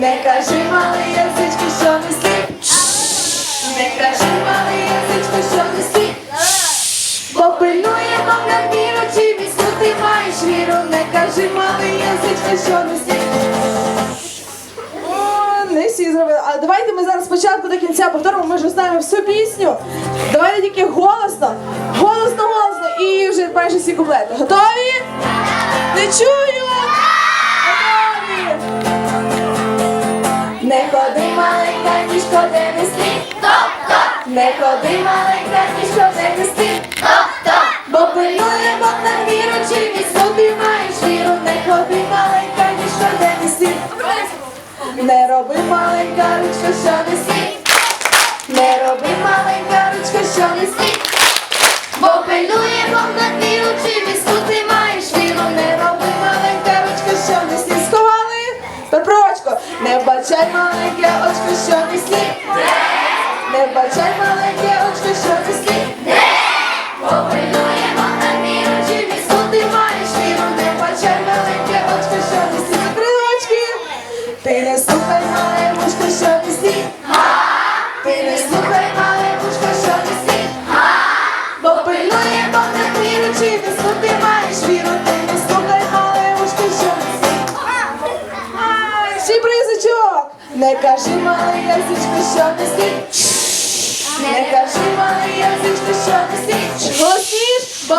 Не кажи, малий язичко, що не слід. Не кажи, малий язичко, що не слід. Бо пильнуємо на міру, чи міцну ти маєш віру. Не кажи, малий язичко, що не слід. Зробили. А давайте ми зараз спочатку до кінця повторимо, ми вже знаємо всю пісню. Давайте тільки голосно, голосно, голосно і вже майже всі куплети. Готові? Не чую! Ніжко, де не слід. Не ходи, маленька, ніжко, де не слід. Бо пильнує Бог на віру, чи міцну ти маєш віру. Не ходи, маленька, ніжко, де не слід. Не роби, маленька, ручка, що не слід. Не роби, маленька, ручка, що не слід. Бо пильнує Бог на віру, чи міцну ти очко. Не бачай маленьке очко, що не слід. Не бачай Не кажи малий язичко, що ти слід. Не кажи малий язичко, що ти слід. Голосніш! Бо